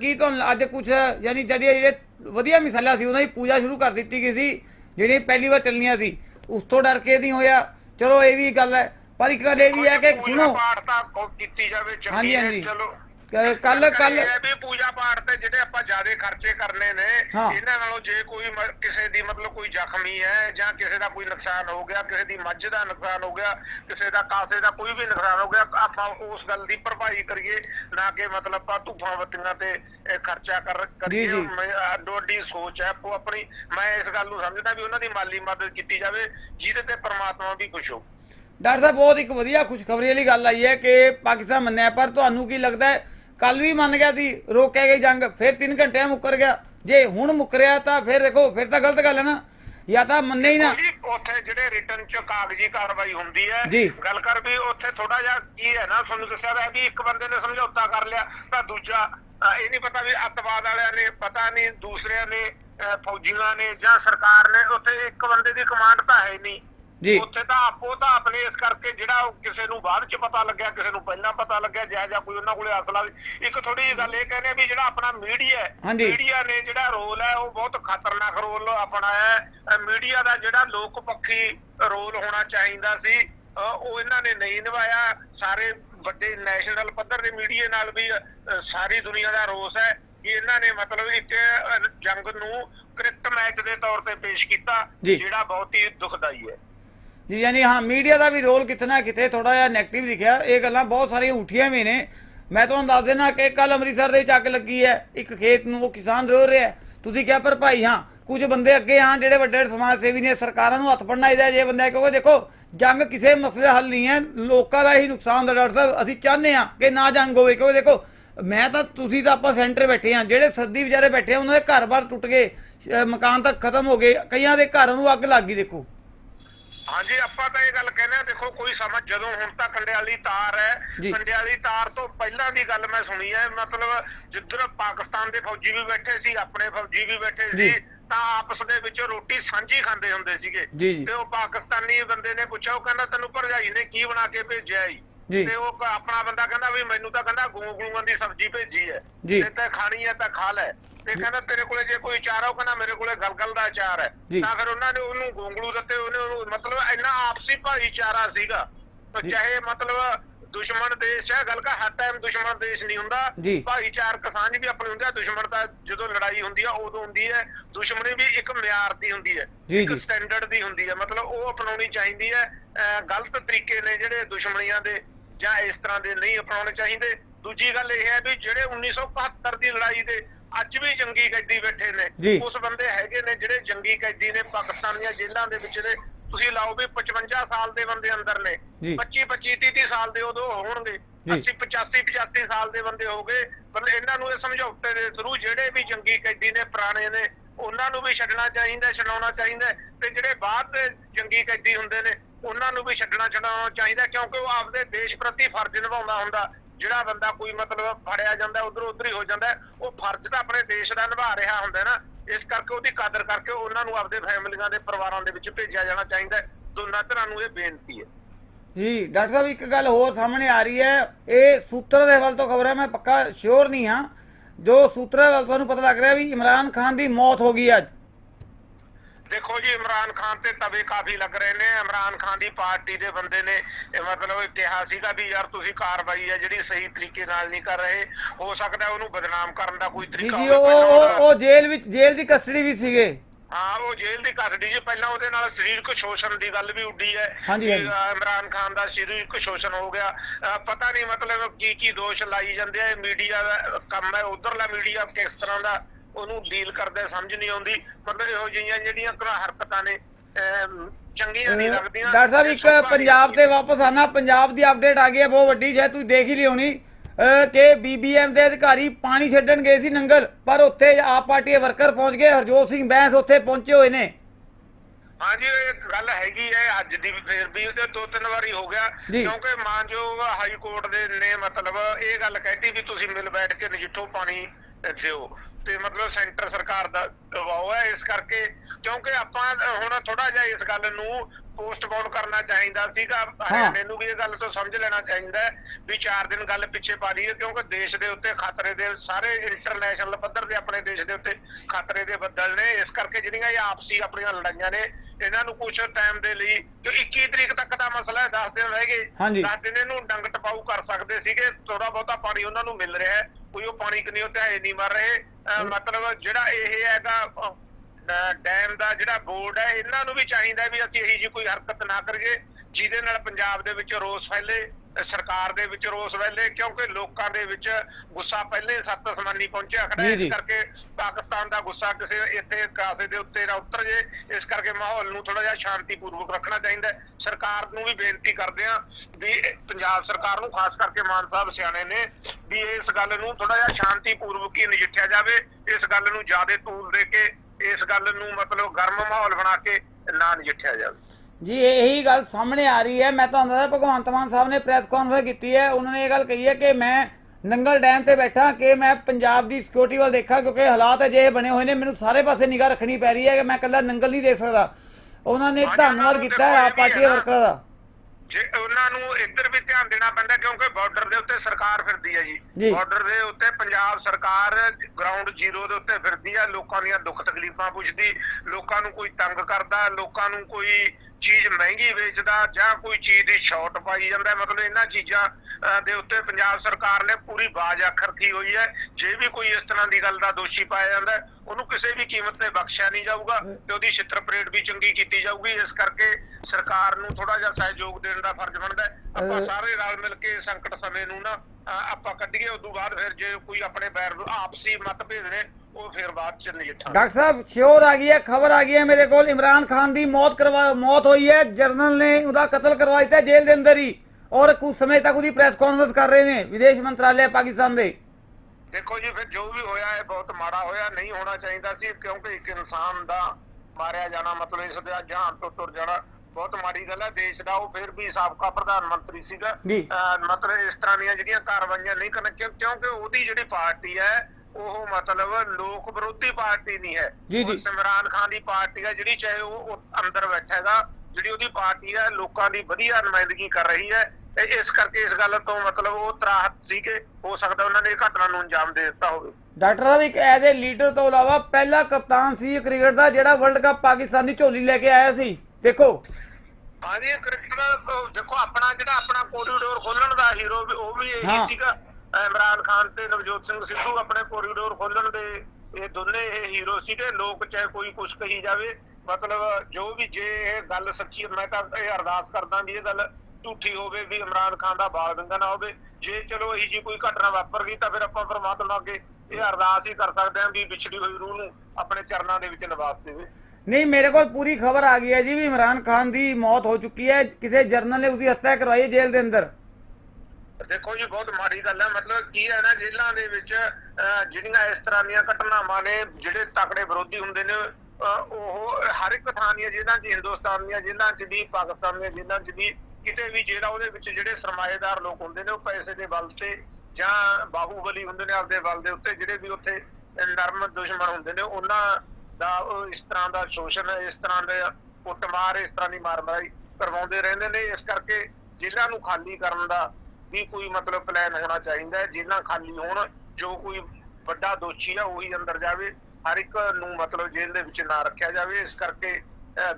ਕੀ ਤੁਹਾਨੂੰ ਅੱਜ ਕੁਝ ਯਾਨੀ ਜਿਹੜੀਆਂ ਜਿਹੜੇ ਵਧੀਆ ਮਿਸਾਲਾਂ ਸੀ ਉਹਨਾਂ ਦੀ ਪੂਜਾ ਸ਼ੁਰੂ ਕਰ ਦਿੱਤੀ ਗਈ ਸੀ ਜਿਹੜੀਆਂ ਪਹਿਲੀ ਵਾਰ ਚੱਲਣੀਆਂ ਸੀ। ਉਸ ਤੋਂ ਡਰ ਕੇ ਨਹੀਂ ਹੋਇਆ। ਚਲੋ ਇਹ ਵੀ ਗੱਲ ਹੈ। ਪਰ ਇੱਕ ਗੱਲ ਇਹ ਵੀ ਹੈ ਕਿ ਸੁਣੋ। ਪਾਠ ਤਾਂ ਕੀਤੀ ਜਾਵੇ ਚੰਗੀ ਹੈ। ਚਲੋ। ਕੱਲ ਕੱਲ ਇਹ ਵੀ ਪੂਜਾ ਪਾਠ ਤੇ ਜਿਹੜੇ ਆਪਾਂ ਜ਼ਿਆਦਾ ਖਰਚੇ ਕਰਨੇ ਨੇ। ਇਹਨਾਂ ਨਾਲੋਂ ਜੇ ਕੋਈ ਕਿਸੇ ਦੀ ਮਤਲਬ ਕੋਈ ਜ਼ਖਮੀ ਹੈ ਜਾਂ ਕਿਸੇ ਦਾ ਕੋਈ ਨੁਕਸਾਨ ਹੋ ਗਿਆ ਕਿਸੇ ਦੀ ਮੱਝ ਦਾ ਨੁਕਸਾਨ ਹੋ ਗਿਆ ਕਿਸੇ ਦਾ ਕਾਸੇ ਦਾ ਕੋਈ ਵੀ ਨੁਕਸਾਨ ਹੋ ਗਿਆ ਆਪਾਂ ਉਸ ਗੱਲ ਦੀ ਭਰਪਾਈ ਕਰੀਏ ਨਾ ਕਿ ਮਤਲਬ ਆਪਾਂ ਧੂਫਾਂ ਬੱਤੀਆਂ ਤੇ ਖਰਚਾ ਕਰ ਕਰੀਏ ਜੀ। ਮੈਂ ਅੱਡੋ ਅੱਡੀ ਸੋਚ ਹੈ ਆਪੋ ਆਪਣੀ ਮੈਂ ਇਸ ਗੱਲ ਨੂੰ ਸਮਝਦਾ ਵੀ ਉਹਨਾਂ ਦੀ ਮਾਲੀ ਮਦਦ ਕੀਤੀ ਜਾਵੇ ਜਿਹਦੇ ਤੇ ਪ੍ਰਮਾਤਮਾ ਵੀ ਖੁਸ਼ ਹੋ ਡਾਕਟਰ ਸਾਹਿਬ ਬਹੁਤ ਇੱਕ ਵਧੀਆ ਖੁਸ਼ਖਬਰੀ ਵਾਲੀ ਗੱਲ ਆਈ ਹੈ ਕਿ ਪਾਕਿਸਤਾਨ ਮੰਨਿਆ ਪਰ ਤੁਹਾਨੂੰ ਕੀ ਲੱਗਦਾ ਹੈ? ਕੱਲ ਵੀ ਮੰਨ ਗਿਆ ਸੀ ਰੋਕਿਆ ਗਈ ਜੰਗ ਫਿਰ 3 ਘੰਟਿਆਂ ਮੁੱਕਰ ਗਿਆ। ਜੇ ਹੁਣ ਮੁੱਕਰਿਆ ਤਾਂ ਫਿਰ ਦੇਖੋ ਫਿਰ ਤਾਂ ਗਲਤ ਗੱਲ ਹੈ ਨਾ। ਜਾਂ ਤਾਂ ਮੰਨੇ ਹੀ ਨਾ। ਉੱਥੇ ਜਿਹੜੇ ਰਿਟਰਨ ਚ ਕਾਗਜ਼ੀ ਕਾਰਵਾਈ ਹੁੰਦੀ ਹੈ। ਗੱਲ ਕਰ ਵੀ ਉੱਥੇ ਥੋੜਾ ਜਿਹਾ ਕੀ ਹੈ ਨਾ ਤੁਹਾਨੂੰ ਦੱਸਿਆ ਤਾਂ ਵੀ ਇੱਕ ਬੰਦੇ ਨੇ ਸਮਝੌਤਾ ਕਰ ਲਿਆ ਤਾਂ ਦੂਜਾ ਇਹ ਨਹੀਂ ਪਤਾ ਵੀ ਅੱਤਵਾਦ ਵਾਲਿਆਂ ਨੇ ਪਤਾ ਨਹੀਂ ਦੂਸਰਿਆਂ ਨੇ ਫੌਜੀਆਂ ਨੇ ਜਾਂ ਸਰਕਾਰ ਨੇ ਉੱਥੇ ਇੱਕ ਬੰਦੇ ਦੀ ਕਮਾਂਡ ਤਾਂ ਹੈ ਨਹੀਂ। ਜੀ ਉੱਥੇ ਤਾਂ ਆਪੋ ਤਾਂ ਆਪਣੇ ਇਸ ਕਰਕੇ ਜਿਹੜਾ ਕਿਸੇ ਨੂੰ ਬਾਅਦ ਚ ਪਤਾ ਲੱਗਿਆ ਕਿਸੇ ਨੂੰ ਪਹਿਲਾਂ ਪਤਾ ਲੱਗਿਆ ਜਿਹੜਾ ਜਾਂ ਕੋਈ ਉਹਨਾਂ ਕੋਲੇ ਅਸਲਾ। ਇੱਕ ਥੋੜੀ ਜਿਹੀ ਗੱਲ ਇਹ ਕਹਿੰਦੇ ਆ ਵੀ ਜਿਹੜਾ ਆਪਣਾ ਮੀਡੀਆ ਹੈ। ਮੀਡੀਆ ਨੇ ਜਿਹੜਾ ਰੋਲ ਹੈ ਉਹ ਬਹੁਤ ਖਤਰਨਾਕ ਰੋਲ ਅਪਣਾਇਆ ਹੈ ਮੀਡੀਆ ਦਾ ਜਿਹੜਾ ਲੋਕ ਪੱਖੀ ਰੋਲ ਹੋਣਾ ਚਾਹੀਦਾ ਸੀ ਉਹ ਇਹਨਾਂ ਨੇ ਨਹੀਂ ਨਿਭਾਇਆ ਸਾਰੇ ਵੱਡੇ ਨੈਸ਼ਨਲ ਪੱਧਰ ਦੇ ਮੀਡੀਆ ਨਾਲ ਵੀ ਸਾਰੀ ਦੁਨੀਆ ਦਾ ਰੋਸ ਹੈ ਕਿ ਇਹਨਾਂ ਨੇ ਮਤਲਬ ਇੱਕ ਜੰਗ ਨੂੰ ਕ੍ਰਿਕਟ ਮੈਚ ਦੇ ਤੌਰ ਤੇ ਪੇਸ਼ ਕੀਤਾ ਜੀ। ਜਿਹੜਾ ਬਹੁਤ ਹੀ ਦੁਖਦਾਈ ਹੈ ਜੀ ਯਾਨੀ ਹਾਂ ਮੀਡੀਆ ਦਾ ਵੀ ਰੋਲ ਕਿਤੇ ਨਾ ਕਿਤੇ ਥੋੜਾ ਜਿਹਾ ਨੈਗੇਟਿਵ ਲਿਖਿਆ ਇਹ ਗੱਲਾਂ ਬਹੁਤ ਸਾਰੀਆਂ ਉਠੀਆਂ ਵੀ ਨੇ। ਮੈਂ ਤੁਹਾਨੂੰ ਦੱਸ ਦੇਣਾ ਕਿ ਕੱਲ ਅੰਮ੍ਰਿਤਸਰ ਦੇ ਵਿੱਚ ਅੱਗ ਲੱਗੀ ਹੈ। ਇੱਕ ਖੇਤ ਨੂੰ ਉਹ ਕਿਸਾਨ ਰੋ ਰਿਹਾ ਤੁਸੀਂ ਕਿਹਾ ਪਰ ਭਾਈ ਹਾਂ ਕੁਝ ਬੰਦੇ ਅੱਗੇ ਹਾਂ ਜਿਹੜੇ ਵੱਡੇ ਸਮਾਜ ਸੇਵੀ ਨੇ ਸਰਕਾਰਾਂ ਨੂੰ ਹੱਥ ਫੜਨਾ ਚਾਹੀਦਾ ਜੇ ਬੰਦਾ ਕਿਉਂਕਿ ਦੇਖੋ ਜੰਗ ਕਿਸੇ ਮਸਲੇ ਦਾ ਹੱਲ ਨਹੀਂ ਹੈ। ਲੋਕਾਂ ਦਾ ਹੀ ਨੁਕਸਾਨ ਹੁੰਦਾ ਡਾਕਟਰ ਸਾਹਿਬ ਅਸੀਂ ਚਾਹੁੰਦੇ ਹਾਂ ਕਿ ਨਾ ਜੰਗ ਹੋਵੇ। ਕਿਉਂਕਿ ਦੇਖੋ ਮੈਂ ਤਾਂ ਤੁਸੀਂ ਤਾਂ ਆਪਾਂ ਸੈਂਟਰ ਬੈਠੇ ਹਾਂ। ਜਿਹੜੇ ਸਰਦੀ ਵਿਚਾਰੇ ਬੈਠੇ ਆ, ਉਹਨਾਂ ਦੇ ਘਰ-ਬਾਰ ਟੁੱਟ ਗਏ ਮਕਾਨ ਤੱਕ ਖਤਮ ਹੋ ਗਏ। ਕਈਆਂ ਦੇ ਘਰਾਂ ਨੂੰ ਅੱਗ ਲੱਗ ਗਈ ਦੇਖੋ। ਹਾਂਜੀ ਆਪਾਂ ਤਾਂ ਇਹ ਗੱਲ ਕਹਿੰਦੇ ਆ ਦੇਖੋ ਕੋਈ ਸਮਾਂ ਜਦੋਂ ਹੁਣ ਤਾਂ ਕੰਡਿਆਲੀ ਤਾਰ। ਹੈ ਕੰਡਿਆਲੀ ਤਾਰ ਤੋਂ ਪਹਿਲਾਂ ਦੀ ਗੱਲ ਮੈਂ ਸੁਣੀ ਹੈ ਮਤਲਬ ਜਿੱਧਰ ਪਾਕਿਸਤਾਨ ਦੇ ਫੌਜੀ ਵੀ ਬੈਠੇ ਸੀ ਆਪਣੇ ਫੌਜੀ ਵੀ ਬੈਠੇ। ਸੀ ਤਾਂ ਆਪਸ ਦੇ ਵਿੱਚ ਰੋਟੀ ਸਾਂਝੀ ਖਾਂਦੇ ਹੁੰਦੇ ਸੀਗੇ। ਤੇ ਉਹ ਪਾਕਿਸਤਾਨੀ ਬੰਦੇ ਨੇ ਪੁੱਛਿਆ ਉਹ ਕਹਿੰਦਾ ਤੈਨੂੰ ਭਰਜਾਈ ਨੇ ਕੀ ਬਣਾ ਕੇ ਭੇਜਿਆ ਈ ਜੀ। ਤੇ ਉਹ ਆਪਣਾ ਬੰਦਾ ਕਹਿੰਦਾ ਵੀ ਮੈਨੂੰ ਤਾਂ ਕਹਿੰਦਾ ਗੂੰਗਲੂਆਂ ਦੀ ਸਬਜ਼ੀ ਭੇਜੀ ਹੈ ਜੀ। ਤੇ ਖਾਣੀ ਹੈ ਤਾਂ ਖਾ ਲੈ ਤੇ ਕਹਿੰਦਾ ਤੇਰੇ ਕੋਲੇ ਜੇ ਕੋਈ ਅਚਾਰ ਆ ਉਹ ਕਹਿੰਦਾ ਮੇਰੇ ਕੋਲੇ ਗਲਗਲ ਦਾ ਅਚਾਰ ਹੈ। ਤਾਂ ਫਿਰ ਉਹਨਾਂ ਨੇ ਉਹਨੂੰ ਗੋਂਗਲੂ ਦਿੱਤੇ ਉਹਨੇ ਉਹਨੂੰ ਮਤਲਬ ਇੰਨਾ ਆਪਸੀ ਭਾਈਚਾਰਾ ਸੀਗਾ। ਚਾਹੇ ਮਤਲਬ ਦੁਸ਼ਮਣ ਦੇਸ਼ ਹੈ ਗੱਲ ਕਾ ਹਰ ਟਾਈਮ ਦੁਸ਼ਮਣ ਦੇਸ਼ ਨਹੀਂ ਹੁੰਦਾ। ਭਾਈਚਾਰਕ ਸਾਂਝ ਵੀ ਆਪਣੀ ਹੁੰਦੀ ਹੈ ਦੁਸ਼ਮਣ ਤਾਂ ਜਦੋਂ ਲੜਾਈ ਹੁੰਦੀ ਆ ਉਦੋਂ ਹੁੰਦੀ ਹੈ ਦੁਸ਼ਮਣੀ ਵੀ ਇੱਕ ਮਿਆਰ ਦੀ ਹੁੰਦੀ ਹੈ ਇੱਕ। ਸਟੈਂਡਰਡ ਦੀ ਹੁੰਦੀ ਹੈ ਮਤਲਬ ਉਹ ਅਪਣਾਉਣੀ ਚਾਹੀਦੀ ਹੈ ਗਲਤ ਤਰੀਕੇ ਨੇ ਜਿਹੜੇ ਦੁਸ਼ਮਣੀਆਂ ਦੇ ਜਾਂ ਇਸ ਤਰ੍ਹਾਂ ਦੇ ਨਹੀਂ ਅਪਣਾਉਣੇ ਚਾਹੀਦੇ ਦੂਜੀ ਗੱਲ ਇਹ ਹੈ ਵੀ ਜਿਹੜੇ 1971 ਦੀ ਲੜਾਈ ਦੇ ਅੱਜ ਵੀ ਜੰਗੀ ਕੈਦੀ ਬੈਠੇ। ਨੇ ਉਸ ਬੰਦੇ ਹੈਗੇ ਨੇ ਜਿਹੜੇ ਜੰਗੀ ਕੈਦੀ ਨੇ ਪਾਕਿਸਤਾਨ ਦੀਆਂ ਜੇਲ੍ਹਾਂ ਦੇ ਵਿੱਚ ਨੇ ਤੁਸੀਂ ਲਾਓ ਵੀ 55 ਸਾਲ ਦੇ ਬੰਦੇ ਅੰਦਰ ਨੇ ਜੀ। 25 25 30 30 ਸਾਲ ਦੇ ਉਦੋਂ ਹੋਣਗੇ ਜੀ। 80 85 85 ਸਾਲ ਦੇ ਬੰਦੇ ਹੋ ਗਏ ਪਰ ਇਹਨਾਂ ਨੂੰ ਇਹ ਸਮਝੌਤੇ ਦੇ ਥਰੂ ਜਿਹੜੇ ਵੀ ਜੰਗੀ ਕੈਦੀ ਨੇ ਪੁਰਾਣੇ ਨੇ ਉਹਨਾਂ ਨੂੰ ਵੀ ਛੱਡਣਾ ਚਾਹੀਦਾ ਛਡਾਉਣਾ ਚਾਹੀਦਾ ਤੇ ਜਿਹੜੇ ਬਾਅਦ ਦੇ ਜੰਗੀ ਕੈਦੀ ਹੁੰਦੇ ਨੇ ਉਹਨਾਂ ਨੂੰ ਵੀ ਛੱਡਣਾ ਛਡਾਉਣਾ ਚਾਹੀਦਾ, ਕਿਉਂਕਿ ਉਹ ਆਪਦੇ ਦੇਸ਼ ਪ੍ਰਤੀ ਫਰਜ਼ ਨਿਭਾਉਂਦਾ ਹੁੰਦਾ। ਜਿਹੜਾ ਬੰਦਾ ਕੋਈ ਮਤਲਬ ਫੜਿਆ ਜਾਂਦਾ, ਉਧਰ ਉਧਰ ਹੀ ਹੋ ਜਾਂਦਾ, ਉਹ ਫਰਜ਼ ਤਾਂ ਆਪਣੇ ਦੇਸ਼ ਦਾ ਨਿਭਾ ਰਿਹਾ ਹੁੰਦਾ ਨਾ। ਇਸ ਕਰਕੇ ਉਹਦੀ ਕਦਰ ਕਰਕੇ ਉਹਨਾਂ ਨੂੰ ਆਪਦੇ ਫੈਮਲੀਆਂ ਦੇ ਪਰਿਵਾਰਾਂ ਦੇ ਵਿੱਚ ਭੇਜਿਆ ਜਾਣਾ ਚਾਹੀਦਾ। ਦੋਨਾਂ ਤਰ੍ਹਾਂ ਨੂੰ ਇਹ ਬੇਨਤੀ ਹੈ। ਜੀ, ਡਾਕਟਰ ਸਾਹਿਬ, ਇੱਕ ਗੱਲ ਹੋਰ ਸਾਹਮਣੇ ਆ ਰਹੀ ਹੈ। ਇਹ ਸੂਤਰ ਦੇ ਵੱਲ ਤੋਂ ਖਬਰ ਹੈ, ਮੈਂ ਪੱਕਾ ਸ਼ੋਰ ਨਹੀਂ ਹਾਂ। ਜੋ ਸੂਤਰ ਵੱਲ ਤੁਹਾਨੂੰ ਪਤਾ ਲੱਗ ਰਿਹਾ ਵੀ ਇਮਰਾਨ ਖਾਨ ਦੀ ਮੌਤ ਹੋ ਗਈ ਅੱਜ। ਦੇਖੋ ਜੀ ਇਮਰਾਨ ਖਾਨ ਤੇ ਤਵੇ ਕਾਫੀ ਲੱਗ ਰਹੇ ਨੇ। ਇਮਰਾਨ ਖਾਨ ਦੀ ਪਾਰਟੀ ਦੇ ਬੰਦੇ ਨੇ ਮਤਲਬ ਕਿਹਾ ਸੀਗਾ ਵੀ ਯਾਰ ਤੁਸੀਂ ਕਾਰਵਾਈ ਹੈ ਜਿਹੜੀ ਸਹੀ ਤਰੀਕੇ ਨਾਲ ਨਹੀਂ ਕਰ ਰਹੇ। ਹੋ ਸਕਦਾ ਉਹਨੂੰ ਬਦਨਾਮ ਕਰਨ ਦਾ ਕੋਈ ਤਰੀਕਾ ਹੋਵੇ ਉਹ ਉਹ ਜੇਲ੍ਹ ਵਿੱਚ ਜੇਲ੍ਹ ਦੀ ਕਸਟਡੀ ਵਿੱਚ ਸੀਗੇ। ਹਾਂ ਉਹ ਜੇਲ੍ਹ ਦੀ ਕਸਟਡੀ 'ਚ ਪਹਿਲਾਂ ਉਹਦੇ ਨਾਲ ਸਰੀਰਕ ਸ਼ੋਸ਼ਣ ਦੀ ਗੱਲ ਵੀ ਉੱਡੀ ਹੈ ਇਮਰਾਨ ਖਾਨ ਦਾ ਸਰੀਰਕ ਸ਼ੋਸ਼ਣ ਹੋ ਗਿਆ। ਪਤਾ ਨਹੀਂ ਮਤਲਬ ਕੀ ਕੀ ਦੋਸ਼ ਲਾਈ ਜਾਂਦੇ ਆ। ਮੀਡੀਆ ਦਾ ਕੰਮ ਹੈ। ਉਧਰਲਾ ਮੀਡੀਆ ਕਿਸ ਤਰ੍ਹਾਂ ਦਾ ਉਹਨੂੰ ਡੀਲ ਕਰਦੇ ਸਮਝ ਨਹੀਂ ਆਉਂਦੀ। ਮਤਲਬ ਇਹੋ ਜਿਹੀਆਂ ਜਿਹੜੀਆਂ ਹਰਕਤਾਂ ਨੇ ਚੰਗੀਆਂ ਨਹੀਂ ਲੱਗਦੀਆਂ। ਡਾਕਟਰ ਸਾਹਿਬ ਇੱਕ ਪੰਜਾਬ ਤੇ। ਵਾਪਸ ਆਣਾ ਪੰਜਾਬ ਦੀ ਅਪਡੇਟ ਆ ਗਈ ਹੈ ਬਹੁਤ ਵੱਡੀ ਸ਼ਾਇਦ ਤੁਸੀਂ ਦੇਖ ਹੀ ਲਈ ਹੋਣੀ ਕਿ ਬੀਬੀਐਮ ਦੇ ਅਧਿਕਾਰੀ ਪਾਣੀ ਛੱਡਣ ਗਏ ਸੀ ਨੰਗਲ ਪਰ ਉੱਥੇ ਆਪ ਪਾਰਟੀ ਦੇ ਵਰਕਰ ਪਹੁੰਚ ਗਏ ਹਰਜੋਤ ਸਿੰਘ ਬੈਂਸ ਉੱਥੇ ਪਹੁੰਚੇ ਹੋਏ ਨੇ। ਹਾਂਜੀ ਇਹ ਗੱਲ ਹੈਗੀ ਹੈ ਅੱਜ ਦੀ ਵੀ ਫੇਰ ਵੀ ਉਹਦੇ ਦੋ ਤਿੰਨ ਵਾਰੀ ਹੋ ਗਿਆ ਜੀ। ਕਿਉਂਕਿ ਮਾਨਯੋਗ ਹਾਈ ਕੋਰਟ ਦੇ ਨੇ ਮਤਲਬ ਇਹ ਗੱਲ ਕਹਿਤੀ ਵੀ ਤੁਸੀਂ ਮਿਲ ਬੈਠ ਕੇ ਨਜਿੱਠੋ ਪਾਣੀ ਦਿਓ। ਤੇ ਮਤਲਬ ਸੈਂਟਰ ਸਰਕਾਰ ਦਾ ਦਬਾਅ ਹੈ ਇਸ ਕਰਕੇ ਕਿਉਂਕਿ ਆਪਾਂ ਹੁਣ ਥੋੜਾ ਜਿਹਾ ਇਸ ਗੱਲ ਨੂੰ ਪੋਸਟਪੋਨ ਕਰਨਾ ਚਾਹੀਦਾ ਸੀਗਾ। ਹਰਿਆਣੇ ਨੂੰ ਵੀ ਇਹ ਗੱਲ ਤੋਂ ਸਮਝ ਲੈਣਾ ਚਾਹੀਦਾ ਵੀ 4 ਦਿਨ ਗੱਲ ਪਿੱਛੇ ਪਾ ਲਈਏ ਕਿਉਂਕਿ ਦੇਸ਼ ਦੇ ਉੱਤੇ ਖਤਰੇ ਦੇ ਸਾਰੇ ਇੰਟਰਨੈਸ਼ਨਲ ਪੱਧਰ ਤੇ ਆਪਣੇ ਦੇਸ਼ ਦੇ ਉੱਤੇ ਖਤਰੇ ਦੇ ਬੱਦਲ ਨੇ। ਇਸ ਕਰਕੇ ਜਿਹੜੀਆਂ ਇਹ ਆਪਸੀ ਆਪਣੀਆਂ ਲੜਾਈਆਂ ਨੇ ਇਹਨਾਂ ਨੂੰ ਕੁਝ ਟਾਈਮ ਦੇ ਲਈ ਕਿ 21 ਤਰੀਕ ਤੱਕ ਦਾ ਮਸਲਾ ਹੈ 10 ਦਿਨ ਰਹਿ ਗਏ। ਹਾਂਜੀ। 10 ਦਿਨ ਇਹਨੂੰ ਡੰਗ ਟਪਾਊ ਕਰ ਸਕਦੇ ਸੀਗੇ। ਥੋੜਾ ਬਹੁਤਾ ਪਾਣੀ ਉਹਨਾਂ ਨੂੰ ਮਿਲ ਰਿਹਾ ਕੋਈ ਉਹ ਪਾਣੀ ਕਿ ਨਹੀਂ ਉਹ ਧਿਆਏ ਨਹੀਂ ਮਰ ਰਹੇ। ਮਤਲਬ ਜਿਹੜਾ ਇਹ ਹੈਗਾ ਡੈਮ ਦਾ ਜਿਹੜਾ ਬੋਰਡ ਹੈ, ਇਹਨਾਂ ਨੂੰ ਵੀ ਚਾਹੀਦਾ ਵੀ ਅਸੀਂ ਇਹੀ ਜੀ ਕੋਈ ਹਰਕਤ ਨਾ ਕਰੀਏ, ਜਿਹਦੇ ਨਾਲ ਪੰਜਾਬ ਦੇ ਵਿੱਚ ਰੋਸ ਫੈਲੇ। ਸਰਕਾਰ ਦੇ ਵਿੱਚ ਰੋਸ ਫੈਲੇ ਕਿਉਂਕਿ ਲੋਕਾਂ ਦੇ ਵਿੱਚ ਗੁੱਸਾ ਪਹਿਲੇ ਸੱਤ ਅਸਮਾਨੀ ਪਹੁੰਚਿਆ। ਖੜਾ। ਇਸ ਕਰਕੇ ਪਾਕਿਸਤਾਨ ਦਾ ਗੁੱਸਾ ਕਿਸੇ ਇੱਥੇ ਕਾਸੇ ਦੇ ਉੱਤੇ ਨਾ ਉਤਰ ਜੇ। ਇਸ ਕਰਕੇ ਮਾਹੌਲ ਨੂੰ ਥੋੜਾ ਜਿਹਾ ਸ਼ਾਂਤੀਪੂਰਵਕ ਰੱਖਣਾ ਚਾਹੀਦਾ ਸਰਕਾਰ ਨੂੰ ਵੀ ਬੇਨਤੀ ਕਰਦੇ ਆ ਵੀ ਪੰਜਾਬ ਸਰਕਾਰ ਨੂੰ ਖਾਸ ਕਰਕੇ ਮਾਨ ਸਾਹਿਬ ਸਿਆਣੇ ਨੇ ਵੀ ਇਸ ਗੱਲ ਨੂੰ ਥੋੜਾ ਜਿਹਾ ਸ਼ਾਂਤੀਪੂਰਵਕ ਹੀ ਨਜਿੱਠਿਆ ਜਾਵੇ। ਇਸ ਗੱਲ ਨੂੰ ਜ਼ਿਆਦਾ ਤੂਲ ਦੇ ਕੇ ਇਸ ਗੱਲ ਨੂੰ ਮਤਲਬ ਗਰਮ ਮਾਹੌਲ ਬਣਾ ਕੇ ਨਾ ਨਜਿੱਠਿਆ ਜਾਵੇ। ਜੀ ਇਹੀ ਗੱਲ ਸਾਹਮਣੇ ਆ ਰਹੀ ਹੈ। ਮੈਂ ਤੁਹਾਨੂੰ ਦੱਸਦਾ ਭਗਵੰਤ ਮਾਨ ਸਾਹਿਬ ਨੇ ਪ੍ਰੈਸ ਕਾਨਫਰੰਸ ਕੀਤੀ ਹੈ। ਉਹਨਾਂ ਨੇ ਇਹ ਗੱਲ ਕਹੀ ਹੈ ਕਿ ਮੈਂ ਨੰਗਲ ਡੈਮ ਤੇ ਬੈਠਾ ਕਿ ਮੈਂ ਪੰਜਾਬ ਦੀ ਸਿਕਿਉਰਿਟੀ ਵੱਲ ਦੇਖਾਂ ਕਿਉਂਕਿ ਹਾਲਾਤ ਅਜੇ ਬਣੇ ਹੋਏ ਨੇ। ਮੈਨੂੰ ਸਾਰੇ ਪਾਸੇ ਨਿਗਾਹ ਰੱਖਣੀ ਪੈ ਰਹੀ ਹੈ ਕਿ ਮੈਂ ਇਕੱਲਾ ਨੰਗਲ ਨਹੀਂ ਦੇਖ ਸਕਦਾ। ਉਹਨਾਂ ਨੇ ਧੰਨਵਾਦ ਕੀਤਾ ਹੈ ਆਪ ਪਾਰਟੀ। ਵਰਕਰਾਂ ਦਾ ਜੇ ਉਹਨਾਂ ਨੂੰ ਇੱਧਰ ਵੀ ਧਿਆਨ ਦੇਣਾ ਪੈਂਦਾ ਕਿਉਂਕਿ ਬਾਰਡਰ ਦੇ ਉੱਤੇ ਸਰਕਾਰ ਫਿਰਦੀ ਹੈ ਜੀ। ਜੀ। ਬਾਰਡਰ ਦੇ ਉੱਤੇ ਪੰਜਾਬ ਸਰਕਾਰ ਗਰਾਊਂਡ ਜ਼ੀਰੋ ਦੇ ਉੱਤੇ ਫਿਰਦੀ ਹੈ। ਲੋਕਾਂ ਦੀਆਂ ਦੁੱਖ ਤਕਲੀਫਾਂ ਪੁੱਛਦੀ ਲੋਕਾਂ ਨੂੰ ਕੋਈ ਤੰਗ ਕਰਦਾ ਲੋਕਾਂ ਨੂੰ ਕੋਈ ਚੀਜ਼ ਮਹਿੰਗੀ ਵੇਚਦਾ ਜਾਂ ਕੋਈ ਚੀਜ਼ ਦੀ ਸ਼ਾਰਟ ਪਾਈ ਜਾਂਦਾ। ਮਤਲਬ ਇਹਨਾਂ ਚੀਜ਼ਾਂ ਦੇ ਉੱਤੇ ਪੰਜਾਬ ਸਰਕਾਰ ਨੇ ਪੂਰੀ ਬਾਜ਼ ਅੱਖ ਰੱਖੀ ਹੋਈ ਹੈ ਜੇ ਵੀ ਕੋਈ ਇਸ ਤਰ੍ਹਾਂ ਦੀ ਗੱਲ ਦਾ ਦੋਸ਼ੀ ਪਾਇਆ ਜਾਂਦਾ ਉਹਨੂੰ ਕਿਸੇ ਵੀ ਕੀਮਤ ਤੇ ਬਖਸ਼ਿਆ ਨਹੀਂ ਜਾਊਗਾ ਤੇ ਉਹਦੀ ਛਿੱਤਰ ਪਰੇਡ ਵੀ ਚੰਗੀ ਕੀਤੀ ਜਾਊਗੀ ਇਸ ਕਰਕੇ ਸਰਕਾਰ ਨੂੰ ਥੋੜਾ ਜਿਹਾ ਸਹਿਯੋਗ ਦੇਣ ਦਾ ਫਰਜ਼ ਬਣਦਾ ਆਪਾਂ ਸਾਰੇ ਰਲ ਮਿਲ ਕੇ ਸੰਕਟ ਸਮੇਂ ਨੂੰ ਨਾ ਆਪਾਂ ਕੱਢੀਏ ਉਦੋਂ ਬਾਅਦ ਫਿਰ ਜੇ ਕੋਈ ਆਪਣੇ ਬੈਰ ਆਪਸੀ ਮਤਭੇਦ ਨੇ ਉਹ ਫਿਰ ਬਾਅਦ ਚ ਨਜਿੱਠਾਂਗੇ। ਡਾਕਟਰ ਸਾਹਿਬ ਸ਼ੋਰ ਆ ਗਈ ਹੈ ਖਬਰ ਆ ਗਈ ਹੈ ਮੇਰੇ ਕੋਲ। ਇਮਰਾਨ ਖਾਨ ਦੀ ਮੌਤ ਕਰਵਾ ਮੌਤ ਹੋਈ ਹੈ। ਜਰਨਲ ਨੇ ਉਹਦਾ ਕਤਲ ਕਰਵਾ ਦਿੱਤਾ ਜੇਲ੍ਹ ਦੇ ਅੰਦਰ ਹੀ। ਔਰ ਕੁਝ ਸਮੇਂ ਤੱਕ ਉਹਦੀ ਪ੍ਰੈਸ ਕਾਨਫਰੰਸ ਕਰ ਰਹੇ ਨੇ ਵਿਦੇਸ਼ ਮੰਤਰਾਲੇ ਪਾਕਿਸਤਾਨ ਦੇ। ਦੇਖੋ ਜੀ ਫਿਰ ਜੋ ਵੀ ਹੋਇਆ ਹੈ ਬਹੁਤ ਮਾੜਾ ਹੋਇਆ। ਨਹੀਂ ਹੋਣਾ ਚਾਹੀਦਾ ਸੀ ਕਿਉਂਕਿ ਇੱਕ ਇਨਸਾਨ ਦਾ ਮਾਰਿਆ ਜਾਣਾ ਮਤਲਬ ਇਸ ਦਾ ਜਹਾਨ ਤੋਂ ਤੁਰ ਜਾਣਾ ਬਹੁਤ ਮਾੜੀ ਗੱਲ ਹੈ। ਦੇਸ਼ ਦਾ ਉਹ ਫਿਰ ਵੀ ਸਾਬਕਾ ਪ੍ਰਧਾਨ ਮੰਤਰੀ ਸੀਗਾ। ਮਤਲਬ ਇਸ ਤਰ੍ਹਾਂ ਦੀਆਂ ਜਿਹੜੀਆਂ ਕਾਰਵਾਈਆਂ ਨਹੀਂ ਕਰਨ ਕਿਉਂ- ਕਿਉਂਕਿ ਉਹਦੀ ਜਿਹੜੀ ਪਾਰਟੀ ਹੈ ਉਹ ਮਤਲਬ ਲੋਕ ਵਿਰੋਧੀ ਪਾਰਟੀ ਨਹੀਂ ਹੈ। ਜੀ, ਇਮਰਾਨ ਖਾਨ ਦੀ ਪਾਰਟੀ ਹੈ ਜਿਹੜੀ ਚਾਹੇ ਉਹ ਅੰਦਰ ਬੈਠਾ ਹੈਗਾ ਜਿਹੜੀ ਉਹਦੀ ਪਾਰਟੀ ਹੈ ਲੋਕਾਂ ਦੀ ਵਧੀਆ ਨੁਮਾਇੰਦਗੀ ਕਰ ਰਹੀ ਹੈ। ਤੇ ਇਸ ਕਰਕੇ ਇਸ ਗੱਲ ਤੋਂ ਮਤਲਬ ਉਹ ਤਰਾਹਤ ਸੀ ਕਿ ਹੋ ਸਕਦਾ ਉਹਨਾਂ ਨੇ ਇਹ ਘਟਨਾ ਨੂੰ ਅੰਜਾਮ ਦੇ ਦਿੱਤਾ ਹੋਵੇ। ਡਾਕਟਰ ਸਾਹਿਬ ਇੱਕ ਐਜ਼ ਏ ਲੀਡਰ ਤੋਂ ਇਲਾਵਾ ਪਹਿਲਾ ਕਪਤਾਨ ਸੀ ਕ੍ਰਿਕਟ ਦਾ ਜਿਹੜਾ ਵਰਲਡ ਕੱਪ ਪਾਕਿਸਤਾਨ ਦੀ ਝੋਲੀ ਲੈ ਕੇ ਆਇਆ ਸੀ। ਦੇਖੋ। ਹਾਂਜੀ ਕ੍ਰਿਕਟ ਦਾ ਦੇਖੋ ਆਪਣਾ ਜਿਹੜਾ ਆਪਣਾ ਕੋਰੀਡੋਰ ਖੋਲਣ ਦਾ ਹੀਰੋ ਉਹ ਵੀ। ਇਹੀ ਸੀਗਾ। ਇਮਰਾਨ ਖਾਨ ਤੇ ਨਵਜੋਤ ਸਿੰਘ ਸਿੱਧੂ ਆਪਣੇ ਕੋਰੀਡੋਰ ਖੋਲਣ ਦੇ ਇਹ ਦੋਨੇ ਇਹ ਹੀਰੋ ਸੀਗੇ। ਲੋਕ ਚਾਹੇ ਕੋਈ ਕੁਛ ਕਹੀ ਜਾਵੇ, ਮਤਲਬ ਜੋ ਵੀ ਜੇ ਇਹ ਗੱਲ ਸੱਚੀ ਮੈਂ ਤਾਂ ਇਹ ਅਰਦਾਸ ਕਰਦਾ ਵੀ ਇਹ ਗੱਲ ਝੂਠੀ ਹੋਵੇ ਵੀ ਇਮਰਾਨ ਖਾਨ ਦਾ ਬਾਲ ਗੰਗਾ ਨਾ ਹੋਵੇ। ਜੇ ਚਲੋ ਇਹੀ ਜੀ ਕੋਈ ਘਟਨਾ ਵਾਪਰ ਗਈ ਤਾਂ ਫਿਰ ਆਪਾਂ ਪਰਮਾਤਮਾ ਅੱਗੇ ਇਹ ਅਰਦਾਸ ਹੀ ਕਰ ਸਕਦੇ ਹਾਂ ਵੀ ਵਿਛੜੀ ਹੋਈ ਰੂਹ ਨੂੰ ਆਪਣੇ ਚਰਨਾਂ ਦੇ ਵਿੱਚ ਨਿਵਾਸ ਦੇਵੇ। ਨਹੀਂ, ਮੇਰੇ ਕੋਲ ਪੂਰੀ ਖਬਰ ਆ ਗਈ ਹੈ ਜੀ ਵੀ ਇਮਰਾਨ ਖਾਨ ਦੀ ਮੌਤ ਹੋ ਚੁੱਕੀ ਹੈ। ਕਿਸੇ ਜਰਨਲ ਨੇ ਉਸਦੀ ਹੱਤਿਆ ਕਰਵਾਈ ਹੈ ਜੇਲ੍ਹ ਦੇ ਅੰਦਰ। ਦੇਖੋ ਜੀ, ਬਹੁਤ ਮਾੜੀ ਗੱਲ ਹੈ। ਮਤਲਬ ਕੀ ਹੈ ਨਾ, ਜੇਲ੍ਹਾਂ ਦੇ ਵਿੱਚ ਜਿਹੜੀਆਂ ਇਸ ਤਰ੍ਹਾਂ ਦੀਆਂ ਘਟਨਾਵਾਂ ਨੇ, ਜਿਹੜੇ ਤਕੜੇ ਵਿਰੋਧੀ ਹੁੰਦੇ ਨੇ ਉਹ ਹਰ ਇੱਕ ਥਾਂ ਦੀਆਂ ਜੇਲ੍ਹਾਂ 'ਚ, ਹਿੰਦੁਸਤਾਨ ਦੀਆਂ ਜੇਲ੍ਹਾਂ 'ਚ ਵੀ, ਪਾਕਿਸਤਾਨ ਦੀਆਂ ਜੇਲ੍ਹਾਂ 'ਚ ਵੀ, ਕਿਤੇ ਵੀ ਜਿਹੜਾ ਉਹਦੇ ਵਿੱਚ ਜਿਹੜੇ ਸਰਮਾਏਦਾਰ ਲੋਕ ਹੁੰਦੇ ਨੇ, ਉਹ ਪੈਸੇ ਦੇ ਬਲ ਤੇ ਜਾਂ ਬਾਹੂਬਲੀ ਹੁੰਦੇ ਨੇ ਆਪਦੇ ਬਲ ਦੇ ਉੱਤੇ, ਜਿਹੜੇ ਵੀ ਉੱਥੇ ਨਰਮ ਦੁਸ਼ਮਣ ਹੁੰਦੇ ਨੇ, ਉਹਨਾਂ ਦਾ ਇਸ ਤਰ੍ਹਾਂ ਦਾ ਸ਼ੋਸ਼ਣ, ਇਸ ਤਰ੍ਹਾਂ ਦੇ ਕੁੱਟਮਾਰ, ਇਸ ਤਰ੍ਹਾਂ ਦੀ ਮਾਰਮਾਰੀ ਕਰਵਾਉਂਦੇ ਰਹਿੰਦੇ ਨੇ। ਇਸ ਕਰਕੇ ਜੇਲ੍ਹਾਂ ਨੂੰ ਖਾਲੀ ਕਰਨ ਦਾ ਵੀ ਕੋਈ ਮਤਲਬ ਪਲਾਨ ਹੋਣਾ ਚਾਹੀਦਾ ਹੈ ਜੇਲ੍ਹਾਂ ਖਾਲੀ ਹੋਣ, ਜੋ ਕੋਈ ਵੱਡਾ ਦੋਸ਼ੀ ਹੈ ਉਹੀ ਅੰਦਰ ਜਾਵੇ, ਹਰ ਇੱਕ ਨੂੰ ਮਤਲਬ ਜੇਲ੍ਹ ਦੇ ਵਿੱਚ ਨਾ ਰੱਖਿਆ ਜਾਵੇ, ਇਸ ਕਰਕੇ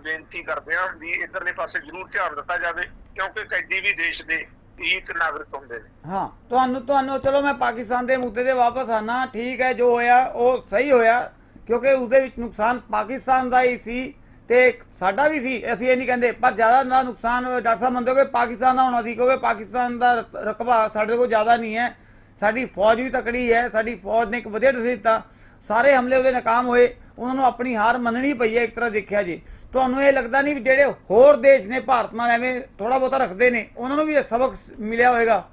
ਬੇਨਤੀ ਕਰਦੇ ਹਾਂ ਵੀ ਇਧਰਲੇ ਪਾਸੇ ਜ਼ਰੂਰ ਧਿਆਨ ਦਿੱਤਾ ਜਾਵੇ, ਕਿਉਂਕਿ ਕੈਦੀ ਵੀ ਦੇਸ਼ ਦੇ ਇੱਕ ਨਾਗਰਿਕ ਹੁੰਦੇ ਨੇ। ਹਾਂ, ਤੁਹਾਨੂੰ ਤੁਹਾਨੂੰ, ਚਲੋ ਮੈਂ ਪਾਕਿਸਤਾਨ ਦੇ ਮੁੱਦੇ ਤੇ ਵਾਪਸ ਆਣਾ ਠੀਕ ਹੈ, ਜੋ ਹੋਇਆ, ਉਹ ਸਹੀ ਹੋਇਆ, ਕਿਉਂਕਿ ਉਹਦੇ ਵਿੱਚ ਨੁਕਸਾਨ ਪਾਕਿਸਤਾਨ ਦਾ ਹੀ ਸੀ। ਤੇ ਸਾਡਾ ਵੀ ਸੀ, ਅਸੀਂ ਇਹ ਨਹੀਂ ਕਹਿੰਦੇ, ਪਰ ਜ਼ਿਆਦਾ ਨਾ ਨੁਕਸਾਨ ਡਾਕਟਰ ਸਾਹਿਬ ਮੰਨਦੇ ਕਿ ਪਾਕਿਸਤਾਨ ਦਾ ਹੋਣਾ ਸੀ, ਕਿਉਂਕਿ ਪਾਕਿਸਤਾਨ ਦਾ ਰਕ- ਰਕਬਾ ਸਾਡੇ ਕੋਲ ਜ਼ਿਆਦਾ ਨਹੀਂ ਹੈ। ਸਾਡੀ ਫੌਜ ਵੀ ਤਕੜੀ ਹੈ, ਸਾਡੀ ਫੌਜ ਨੇ ਇੱਕ ਵਧੀਆ ਡਿਸੀਜਨ ਦਿੱਤਾ। ਸਾਰੇ ਹਮਲੇ ਉਹਦੇ ਨਾਕਾਮ ਹੋਏ। ਉਹਨਾਂ ਨੂੰ ਆਪਣੀ ਹਾਰ ਮੰਨਣੀ ਪਈ ਹੈ, ਇੱਕ ਤਰ੍ਹਾਂ ਦੇਖਿਆ ਜੇ। ਤੁਹਾਨੂੰ ਇਹ ਲੱਗਦਾ ਨਹੀਂ ਵੀ ਜਿਹੜੇ ਹੋਰ ਦੇਸ਼ ਨੇ, ਭਾਰਤ ਨਾਲ ਐਵੇਂ ਥੋੜਾ ਬਹੁਤਾ ਰੱਖਦੇ ਨੇ, ਉਹਨਾਂ ਨੂੰ ਵੀ ਇਹ ਸਬਕ ਮਿਲਿਆ ਹੋਵੇਗਾ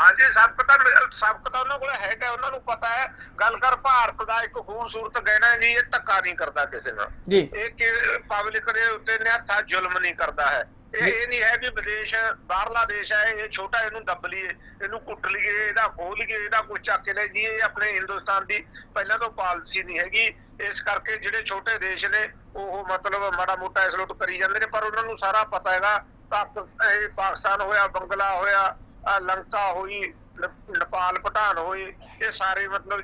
ਹਾਂਜੀ ਸਬਕ ਤਾਂ ਸਬਕ ਤਾਂ ਉਹਨਾਂ ਕੋਲ ਹੈਗਾ ਉਹਨਾਂ ਨੂੰ ਪਤਾ ਹੈ। ਗੱਲ ਕਰ ਭਾਰਤ ਦਾ ਇੱਕ ਖੂਬਸੂਰਤ ਗਹਿਣਾ ਜੀ ਇਹ ਧੱਕਾ ਨਹੀਂ ਕਰਦਾ ਕਿਸੇ ਨਾਲ। ਜੀ। ਇਹ ਕਿ ਪਬਲਿਕ ਦੇ ਉੱਤੇ ਨਿਹੱਥਾ ਜ਼ੁਲਮ ਨਹੀਂ ਕਰਦਾ ਹੈ। ਇਹ ਇਹ ਨਹੀਂ ਹੈ ਵੀ ਵਿਦੇਸ਼ ਬਾਹਰਲਾ ਦੇਸ਼ ਹੈ ਇਹ ਛੋਟਾ ਇਹਨੂੰ ਦੱਬ ਲਈਏ ਇਹਨੂੰ ਕੁੱਟ ਲਈਏ ਇਹਦਾ ਖੋਹ ਲਈਏ ਇਹਦਾ ਕੁਝ ਚੱਕ ਲੈ ਜੀ ਇਹ ਆਪਣੇ ਹਿੰਦੁਸਤਾਨ ਦੀ ਪਹਿਲਾਂ ਤੋਂ ਪਾਲਿਸੀ ਨਹੀਂ ਹੈਗੀ। ਇਸ ਕਰਕੇ ਜਿਹੜੇ ਛੋਟੇ ਦੇਸ਼ ਨੇ ਉਹ ਮਤਲਬ ਮਾੜਾ ਮੋਟਾ ਇਸਲੂਟ ਕਰੀ ਜਾਂਦੇ ਨੇ ਪਰ ਉਹਨਾਂ ਨੂੰ ਸਾਰਾ ਪਤਾ ਹੈਗਾ। ਪਾਕਿਸਤਾਨ ਹੋਇਆ ਬੰਗਲਾ ਹੋਇਆ ਲੰਕਾ ਹੋਈ ਨੇਪਾਲ ਭੂਟਾਨ ਹੋਈ, ਇਹ ਸਾਰੇ ਮਤਲਬ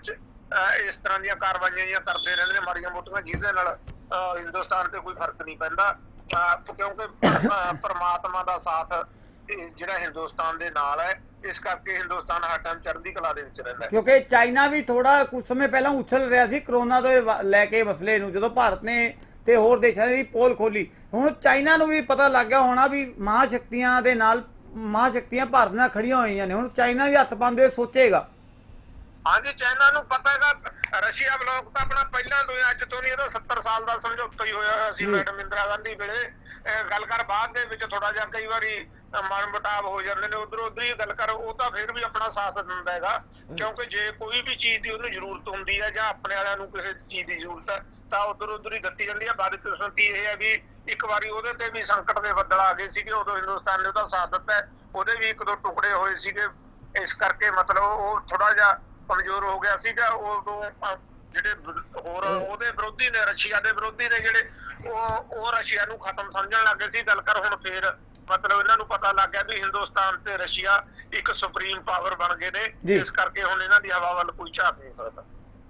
ਇਸ ਤਰ੍ਹਾਂ ਦੀਆਂ ਕਾਰਵਾਈਆਂ ਜਿਹੀਆਂ ਕਰਦੇ ਰਹਿੰਦੇ ਨੇ, ਮਾੜੀਆਂ ਮੋਟੀਆਂ, ਜਿਹਦੇ ਨਾਲ ਹਿੰਦੁਸਤਾਨ ਤੇ ਕੋਈ ਫ਼ਰਕ ਨਹੀਂ ਪੈਂਦਾ। ਕਿਉਂਕਿ ਪਰਮਾਤਮਾ ਦਾ ਸਾਥ ਜਿਹੜਾ ਹਿੰਦੁਸਤਾਨ ਦੇ ਨਾਲ ਹੈ, ਇਸ ਕਰਕੇ ਹਿੰਦੁਸਤਾਨ ਹਰ ਟਾਈਮ ਚੜ੍ਹਦੀ ਕਲਾ ਦੇ ਵਿੱਚ ਰਹਿੰਦਾ ਕਿਉਂਕਿ ਚਾਈਨਾ ਵੀ ਥੋੜਾ ਕੁਝ ਸਮੇਂ ਪਹਿਲਾਂ ਉਛਲ ਰਿਹਾ ਸੀ, ਕਰੋਨਾ ਤੋਂ ਲੈ ਕੇ ਮਸਲੇ ਨੂੰ, ਜਦੋਂ ਭਾਰਤ ਨੇ ਤੇ ਹੋਰ ਦੇਸ਼ਾਂ ਦੀ ਪੋਲ ਖੋਲੀ ਹੁਣ ਚਾਈਨਾ ਨੂੰ ਵੀ ਪਤਾ ਲੱਗ ਗਿਆ ਹੋਣਾ ਵੀ ਮਹਾਸ਼ਕਤੀਆਂ ਦੇ ਨਾਲ ਮਹਾਸ਼ਕਤੀਆਂ ਭਾਰਤ ਨਾਲ ਖੜੀਆਂ ਹੋਈਆਂ ਨੇ ਹੁਣ ਚਾਈਨਾ ਵੀ ਹੱਥ ਪਾਉਂਦੇ ਹੋਏ ਸੋਚੇਗਾ। ਹਾਂਜੀ ਚਾਈਨਾ ਨੂੰ ਪਤਾ ਹੈਗਾ ਰਸ਼ੀਆ ਬਲੌਕ ਤਾਂ ਆਪਣਾ ਪਹਿਲਾਂ ਤੋਂ ਹੀ ਅੱਜ ਤੋਂ ਨਹੀਂ ਇਹਦਾ 70 ਸਾਲ ਦਾ ਸਮਝੌਤਾ ਹੀ ਹੋਇਆ ਹੋਇਆ ਸੀ। ਮੈਡਮ ਇੰਦਰਾ ਗਾਂਧੀ ਵੇਲੇ। ਗੱਲ ਕਰ ਬਾਅਦ ਦੇ ਵਿੱਚ ਥੋੜਾ ਜਿਹਾ ਕਈ ਵਾਰੀ ਮਨ ਮੁਟਾਵ ਹੋ ਜਾਂਦੇ ਨੇ ਉਧਰ ਉਧਰ ਹੀ ਗੱਲ ਕਰ ਉਹ ਤਾਂ ਫਿਰ ਵੀ ਆਪਣਾ ਸਾਥ ਦਿੰਦਾ ਹੈਗਾ। ਕਿਉਂਕਿ ਜੇ ਕੋਈ ਵੀ ਚੀਜ਼ ਦੀ ਉਹਨੂੰ ਜ਼ਰੂਰਤ ਹੁੰਦੀ ਹੈ ਜਾਂ ਆਪਣੇ ਵਾਲਿਆਂ ਨੂੰ ਕਿਸੇ ਚੀਜ਼ ਦੀ ਜ਼ਰੂਰਤ ਹੈ ਤਾਂ ਉਧਰ ਉਧਰ ਹੀ ਦਿੱਤੀ ਜਾਂਦੀ ਹੈ। ਬਦਕਿਸਮਤੀ ਇਹ ਹੈ ਵੀ ਇੱਕ ਵਾਰੀ ਉਹਦੇ ਤੇ ਵੀ ਸੰਕਟ ਦੇ ਬੱਦਲ ਆ ਗਏ ਸੀਗੇ ਉਦੋਂ ਹਿੰਦੁਸਤਾਨ ਨੇ ਉਹਦਾ ਸਾਥ ਦਿੱਤਾ ਹੈ। ਉਹਦੇ ਵੀ ਇੱਕ ਦੋ ਟੁਕੜੇ ਹੋਏ ਸੀਗੇ। ਇਸ ਕਰਕੇ ਮਤਲਬ ਉਹ ਥੋੜਾ ਜਿਹਾ ਕਮਜ਼ੋਰ ਹੋ ਗਿਆ ਸੀਗਾ। ਉਦੋਂ ਜਿਹੜੇ ਹੋਰ ਉਹਦੇ ਵਿਰੋਧੀ ਨੇ ਰਸ਼ੀਆ ਦੇ ਵਿਰੋਧੀ ਨੇ ਜਿਹੜੇ ਉਹ ਉਹ ਰਸ਼ੀਆ ਨੂੰ ਖਤਮ ਸਮਝਣ ਲੱਗੇ ਸੀ। ਗੱਲ ਕਰ ਹੁਣ ਫੇਰ ਮਤਲਬ ਇਹਨਾਂ ਨੂੰ ਪਤਾ ਲੱਗ ਗਿਆ ਵੀ ਹਿੰਦੁਸਤਾਨ ਤੇ ਰਸ਼ੀਆ ਇੱਕ ਸੁਪਰੀਮ ਪਾਵਰ ਬਣ ਗਏ ਨੇ। ਇਸ ਕਰਕੇ ਹੁਣ ਇਹਨਾਂ ਦੀ ਹਵਾ ਵੱਲ ਕੋਈ ਝਾਕ ਨਹੀਂ ਸਕਦਾ।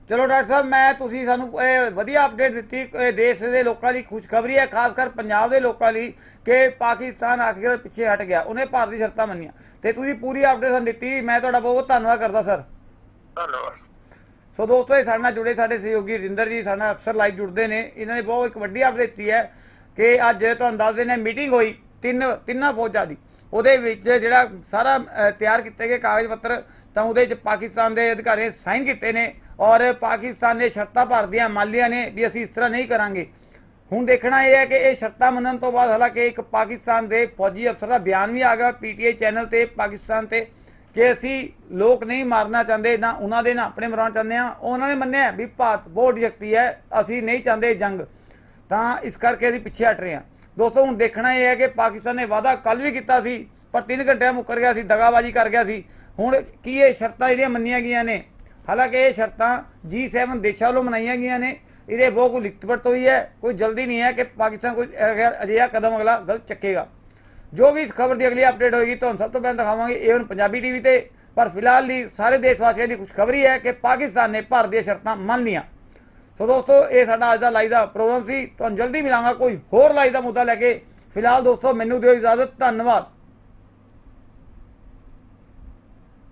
ਚਲੋ ਡਾਕਟਰ ਸਾਹਿਬ ਮੈਂ ਤੁਸੀਂ ਸਾਨੂੰ ਇਹ ਵਧੀਆ ਅਪਡੇਟ ਦਿੱਤੀ ਇਹ ਦੇਸ਼ ਦੇ ਲੋਕਾਂ ਲਈ ਖੁਸ਼ਖਬਰੀ ਹੈ ਖਾਸ ਕਰ ਪੰਜਾਬ ਦੇ ਲੋਕਾਂ ਲਈ ਕਿ ਪਾਕਿਸਤਾਨ ਆਖਿਰ ਪਿੱਛੇ ਹਟ ਗਿਆ ਉਹਨੇ ਭਾਰਤ ਦੀ ਸ਼ਰਤਾਂ ਮੰਨੀਆਂ। ਤੇ ਤੁਸੀਂ ਪੂਰੀ ਅਪਡੇਟ ਸਾਨੂੰ ਦਿੱਤੀ ਮੈਂ ਤੁਹਾਡਾ ਬਹੁਤ ਬਹੁਤ ਧੰਨਵਾਦ ਕਰਦਾ ਸਰ। ਧੰਨਵਾਦ। ਸੋ ਦੋਸਤੋ ਇਹ ਸਾਡੇ ਨਾਲ ਜੁੜੇ ਸਾਡੇ ਸਹਿਯੋਗੀ ਰਿੰਦਰ ਜੀ ਸਾਡੇ ਨਾਲ ਅਕਸਰ ਲਾਈਵ ਜੁੜਦੇ ਨੇ। ਇਹਨਾਂ ਨੇ ਬਹੁਤ ਇੱਕ ਵੱਡੀ ਅਪਡੇਟ ਦਿੱਤੀ ਹੈ ਕਿ ਅੱਜ ਤੁਹਾਨੂੰ ਦੱਸਦੇ ਨੇ ਮੀਟਿੰਗ ਹੋਈ ਤਿੰਨ ਤਿੰਨਾਂ ਫੌਜਾਂ ਦੀ। ਉਹਦੇ ਵਿੱਚ ਜਿਹੜਾ ਸਾਰਾ ਤਿਆਰ ਕੀਤੇ ਗਏ ਕਾਗਜ਼ ਪੱਤਰ, ਤਾਂ ਉਹਦੇ ਵਿੱਚ ਪਾਕਿਸਤਾਨ ਦੇ ਅਧਿਕਾਰੀਆਂ ਸਾਈਨ ਕੀਤੇ ਨੇ ਔਰ ਪਾਕਿਸਤਾਨ ਨੇ ਸ਼ਰਤਾਂ ਭਰਦੀਆਂ ਮਾਲੀਆਂ ਨੇ ਵੀ ਅਸੀਂ ਇਸ ਤਰ੍ਹਾਂ ਨਹੀਂ ਕਰਾਂਗੇ। ਹੁਣ ਦੇਖਣਾ ਇਹ ਹੈ ਕਿ ਇਹ ਸ਼ਰਤਾਂ ਮੰਨਣ ਤੋਂ ਬਾਅਦ ਹਾਲਾਂਕਿ ਇੱਕ ਪਾਕਿਸਤਾਨ ਦੇ ਫੌਜੀ ਅਫਸਰ ਦਾ ਬਿਆਨ ਵੀ ਆ ਗਿਆ, ਪੀਟੀਆਈ ਚੈਨਲ ਤੇ, ਪਾਕਿਸਤਾਨ ਤੇ, ਕਿ ਅਸੀਂ ਲੋਕ ਨਹੀਂ ਮਾਰਨਾ ਚਾਹੁੰਦੇ, ਨਾ ਉਹਨਾਂ ਦੇ, ਨਾ ਆਪਣੇ ਮਰਾਉਣਾ ਚਾਹੁੰਦੇ ਆ ਉਹਨਾਂ ਨੇ ਮੰਨਿਆ ਵੀ ਭਾਰਤ ਬਹੁਤ ਵੱਡੀ ਸ਼ਕਤੀ ਹੈ, ਅਸੀਂ ਨਹੀਂ ਚਾਹੁੰਦੇ ਜੰਗ। ਤਾਂ ਇਸ ਕਰਕੇ ਅਸੀਂ ਪਿੱਛੇ ਹਟ ਰਹੇ ਹਾਂ। ਦੋਸਤੋ, ਹੁਣ ਦੇਖਣਾ ਇਹ ਹੈ ਕਿ ਪਾਕਿਸਤਾਨ ਨੇ ਵਾਅਦਾ ਕੱਲ ਵੀ ਕੀਤਾ ਸੀ, ਪਰ 3 ਘੰਟਿਆਂ ਮੁੱਕਰ ਗਿਆ ਸੀ, ਦਗਾਬਾਜੀ ਕਰ ਗਿਆ ਸੀ। ਹੁਣ ਕੀ ਇਹ ਸ਼ਰਤਾਂ ਜਿਹੜੀਆਂ ਮੰਨੀਆਂ ਗਈਆਂ ਨੇ? ਹਾਲਾਂਕਿ ਇਹ ਸ਼ਰਤਾਂ G7 ਦੇਸ਼ਾਂ ਵੱਲੋਂ ਮਨਾਈਆਂ ਗਈਆਂ ਨੇ, ਇਹਦੇ ਬਹੁਤ ਕੋਈ ਲਿਖਤ ਹੋਈ ਹੈ, ਕੋਈ ਜਲਦੀ ਨਹੀਂ ਹੈ ਕਿ ਪਾਕਿਸਤਾਨ ਕੋਈ ਅਜਿਹਾ ਕਦਮ ਅਗਲਾ ਗਲਤ ਚੱਕੇਗਾ। ਜੋ ਵੀ ਇਸ ਖਬਰ ਦੀ ਅਗਲੀ ਅਪਡੇਟ ਹੋਏਗੀ, ਤੁਹਾਨੂੰ ਸਭ ਤੋਂ ਪਹਿਲਾਂ ਦਿਖਾਵਾਂਗੇ ਏਵਨ ਪੰਜਾਬੀ ਟੀਵੀ ਤੇ, ਪਰ ਫਿਲਹਾਲ ਲਈ ਸਾਰੇ ਦੇਸ਼ ਵਾਸੀਆਂ ਦੀ ਖੁਸ਼ਖਬਰੀ ਹੈ ਕਿ ਪਾਕਿਸਤਾਨ ਨੇ ਭਾਰਤ ਦੀਆਂ ਸ਼ਰਤਾਂ ਮੰਨ ਲਈਆਂ। ਸੋ ਦੋਸਤੋ, ਇਹ ਸਾਡਾ ਅੱਜ ਦਾ ਲਾਈਵ ਦਾ ਪ੍ਰੋਗਰਾਮ ਸੀ। ਤੁਹਾਨੂੰ ਜਲਦੀ ਮਿਲਾਂਗਾ ਕੋਈ ਹੋਰ ਲਾਈਵ ਦਾ ਮੁੱਦਾ ਲੈ ਕੇ। ਫਿਲਹਾਲ ਦੋਸਤੋ, ਮੈਨੂੰ ਦਿਓ ਇਜਾਜ਼ਤ। ਧੰਨਵਾਦ।